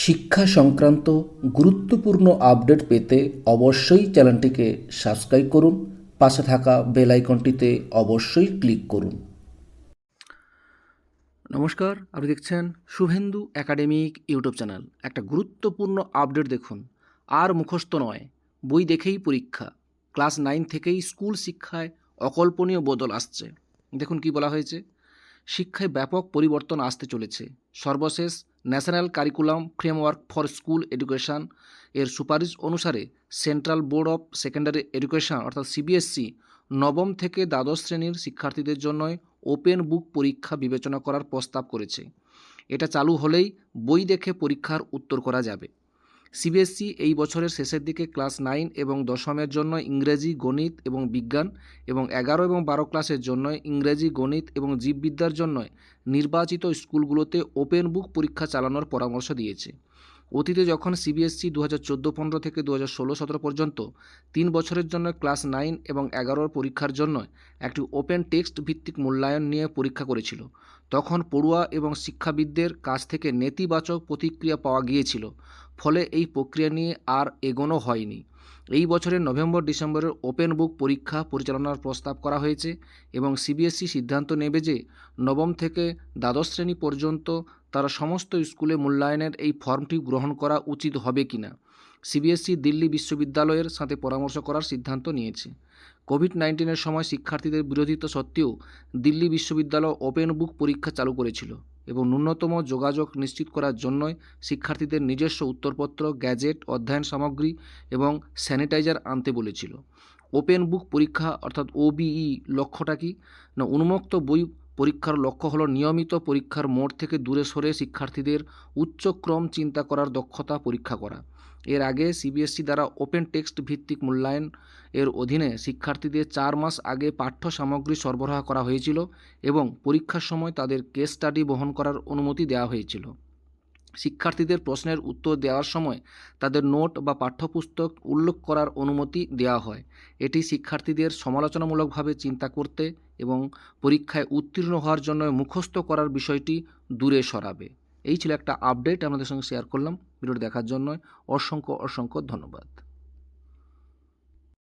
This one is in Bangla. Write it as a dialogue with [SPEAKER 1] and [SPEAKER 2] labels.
[SPEAKER 1] শিক্ষা সংক্রান্ত গুরুত্বপূর্ণ আপডেট পেতে অবশ্যই চ্যানেলটিকে সাবস্ক্রাইব করুন, পাশে থাকা বেল আইকনটিতে অবশ্যই ক্লিক করুন। নমস্কার, আপনি দেখছেন শুভেন্দু একাডেমিক ইউটিউব চ্যানেল। একটা গুরুত্বপূর্ণ আপডেট দেখুন। আর মুখস্থ নয়, বই দেখেই পরীক্ষা। ক্লাস নাইন থেকেই স্কুল শিক্ষায় অকল্পনীয় বদল আসছে। দেখুন কি বলা হয়েছে, শিক্ষায় ব্যাপক পরিবর্তন আসতে চলেছে। সর্বশেষ national curriculum framework for school education এর সুপারিশ অনুসারে central board of secondary education, অর্থাৎ সিবিএসসি নবম থেকে দ্বাদশ শ্রেণির শিক্ষার্থীদের জন্য ওপেন বুক পরীক্ষা বিবেচনা করার প্রস্তাব করেছে। এটা চালু হলেই বই দেখে পরীক্ষার উত্তর করা যাবে। সিবিএসসি এই বছরের শেষের দিকে ক্লাস নাইন এবং দশমের জন্য ইংরেজি, গণিত এবং বিজ্ঞান এবং এগারো এবং বারো ক্লাসের জন্য ইংরেজি, গণিত এবং জীববিদ্যার জন্য নির্বাচিত স্কুলগুলোতে ওপেন বুক পরীক্ষা চালানোর পরামর্শ দিয়েছে। অতীতে যখন সিবিএসসি দু হাজার চোদ্দ, পনেরো থেকে দু হাজার ষোলো, সতেরো পর্যন্ত তিন বছরের জন্য ক্লাস নাইন এবং এগারোর পরীক্ষার জন্য একটি ওপেন টেক্সট ভিত্তিক মূল্যায়ন নিয়ে পরীক্ষা করেছিল। তখন পড়ুয়া এবং শিক্ষাবিদদের কাছ থেকে নেতিবাচক প্রতিক্রিয়া পাওয়া গিয়েছিল। ফলে এই প্রক্রিয়া নিয়ে আর এগোনো হয়নি। এই বছরের নভেম্বর ডিসেম্বরের ওপেন বুক পরীক্ষা পরিচালনার প্রস্তাব করা হয়েছে এবং সিবিএসই সিদ্ধান্ত নেবে যে নবম থেকে দ্বাদশ শ্রেণি পর্যন্ত তারা সমস্ত স্কুলে মূল্যায়নের এই ফর্মটি গ্রহণ করা উচিত হবে কিনা। সিবিএসসি দিল্লি বিশ্ববিদ্যালয়ের সাথে পরামর্শ করার সিদ্ধান্ত নিয়েছে। কোভিড নাইন্টিনের সময় শিক্ষার্থীদের বিরোধিতা সত্ত্বেও দিল্লি বিশ্ববিদ্যালয় ওপেন বুক পরীক্ষা চালু করেছিল। এবং ন্যূনতম যোগাযোগ নিশ্চিত করার জন্যই শিক্ষার্থীদের নিজস্ব উত্তরপত্র, গ্যাজেট, অধ্যয়ন সামগ্রী এবং স্যানিটাইজার আনতে বলেছিল। ওপেন বুক পরীক্ষা অর্থাৎ ওবিই লক্ষ্যটা কি? না, উন্মুক্ত বই পরীক্ষার লক্ষ্য হল নিয়মিত পরীক্ষার মোড় থেকে দূরে সরে শিক্ষার্থীদের উচ্চক্রম চিন্তা করার দক্ষতা পরীক্ষা করা। এর আগে সিবিএসসি দ্বারা ওপেন টেক্সট ভিত্তিক মূল্যায়ন এর অধীনে শিক্ষার্থীদের চার মাস আগে পাঠ্য সামগ্রী সরবরাহ করা হয়েছিল এবং পরীক্ষার সময় তাদের কেস স্টাডি বহন করার অনুমতি দেওয়া হয়েছিল। শিক্ষার্থীদের প্রশ্নের উত্তর দেওয়ার সময় তাদের নোট বা পাঠ্যপুস্তক উল্লেখ করার অনুমতি দেওয়া হয়। এটি শিক্ষার্থীদের সমালোচনামূলকভাবে চিন্তা করতে এবং পরীক্ষায় উত্তীর্ণ হওয়ার জন্য মুখস্থ করার বিষয়টি দূরে সরাবে। এই ছিল একটা আপডেট আপনাদের সঙ্গে শেয়ার করলাম। ভিডিওটি দেখার জন্য অসংখ্য অসংখ্য ধন্যবাদ।